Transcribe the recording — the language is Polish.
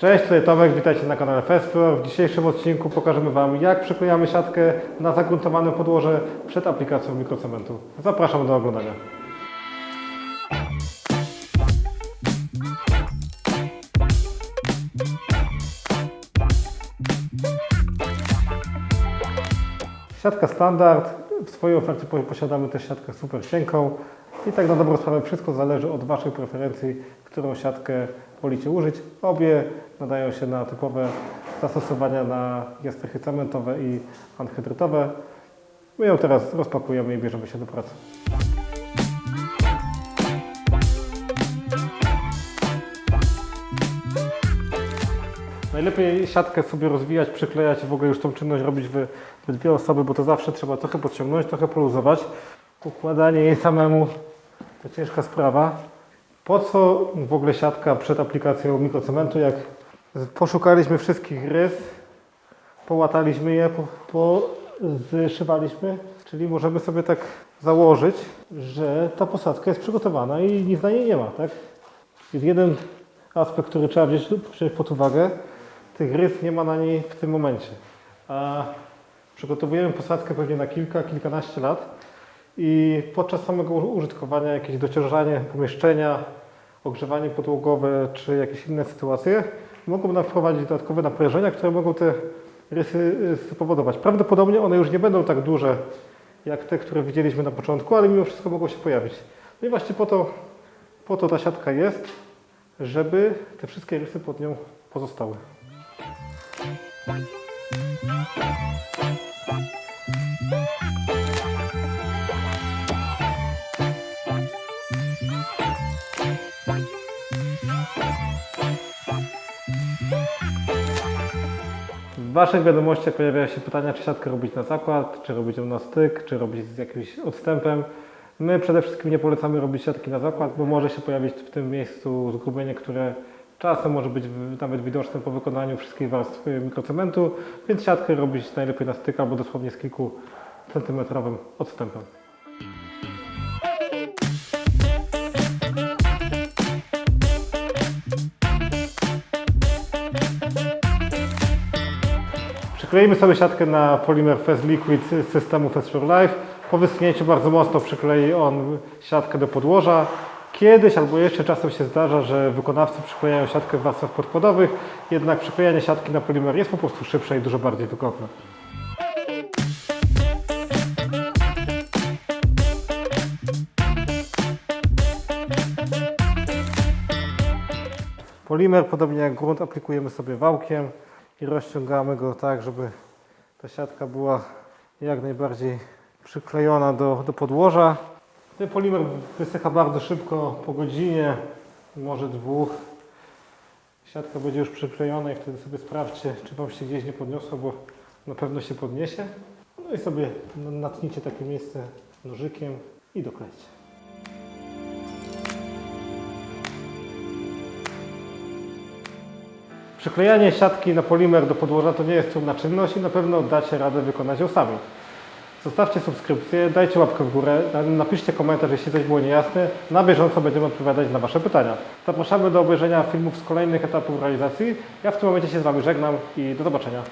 Cześć, tutaj Tomek, witajcie na kanale Festpro. W dzisiejszym odcinku pokażemy Wam, jak przyklejamy siatkę na zagruntowane podłoże przed aplikacją mikrocementu. Zapraszam do oglądania. Siatka standard. W swojej ofercie po- posiadamy też siatkę super cienką. I tak na dobrą sprawę wszystko zależy od Waszych preferencji, którą siatkę wolicie użyć. Obie nadają się na typowe zastosowania na jastrychy cementowe i anhydrytowe. My ją teraz rozpakujemy i bierzemy się do pracy. Najlepiej siatkę sobie rozwijać, przyklejać i w ogóle już tą czynność robić we, we dwie osoby, bo to zawsze trzeba trochę podciągnąć, trochę poluzować. Układanie jej samemu to ciężka sprawa. Po co w ogóle siatka przed aplikacją mikrocementu, jak poszukaliśmy wszystkich rys, połataliśmy je, po, zszywaliśmy, czyli możemy sobie tak założyć, że ta posadka jest przygotowana i nic na niej nie ma, tak? Jest jeden aspekt, który trzeba wziąć, wziąć pod uwagę. Tych rys nie ma na niej w tym momencie. A przygotowujemy posadzkę pewnie na kilka, kilkanaście lat i podczas samego użytkowania jakieś dociążanie pomieszczenia, ogrzewanie podłogowe czy jakieś inne sytuacje mogą nam wprowadzić dodatkowe naprężenia, które mogą te rysy y, spowodować. Prawdopodobnie one już nie będą tak duże jak te, które widzieliśmy na początku, ale mimo wszystko mogą się pojawić. No i właśnie po to, po to ta siatka jest, żeby te wszystkie rysy pod nią pozostały. W Waszych wiadomościach pojawiają się pytania, czy siatkę robić na zakład, czy robić ją na styk, czy robić z jakimś odstępem. My przede wszystkim nie polecamy robić siatki na zakład, bo może się pojawić w tym miejscu zgubienie, które czasem może być nawet widoczne po wykonaniu wszystkich warstw y, mikrocementu, więc siatkę robić najlepiej na styk albo dosłownie z kilku centymetrowym odstępem. Przykleimy sobie siatkę na polimer Fast Liquid z systemu Fast for Life. Po wyschnięciu bardzo mocno przyklei on siatkę do podłoża. Kiedyś albo jeszcze czasem się zdarza, że wykonawcy przyklejają siatkę w warstwach podkładowych, jednak przyklejanie siatki na polimer jest po prostu szybsze i dużo bardziej wygodne. Polimer, podobnie jak grunt, aplikujemy sobie wałkiem i rozciągamy go tak, żeby ta siatka była jak najbardziej przyklejona do, do podłoża. Ten polimer wysycha bardzo szybko, po godzinie, może dwóch. Siatka będzie już przyklejona i wtedy sobie sprawdźcie, czy Wam się gdzieś nie podniosło, bo na pewno się podniesie. No i sobie natnijcie takie miejsce nożykiem i doklejcie. Przyklejanie siatki na polimer do podłoża to nie jest trudna czynność i na pewno dacie radę wykonać ją sami. Zostawcie subskrypcję, dajcie łapkę w górę, napiszcie komentarz, jeśli coś było niejasne. Na bieżąco będziemy odpowiadać na Wasze pytania. Zapraszamy do obejrzenia filmów z kolejnych etapów realizacji. Ja w tym momencie się z Wami żegnam i do zobaczenia.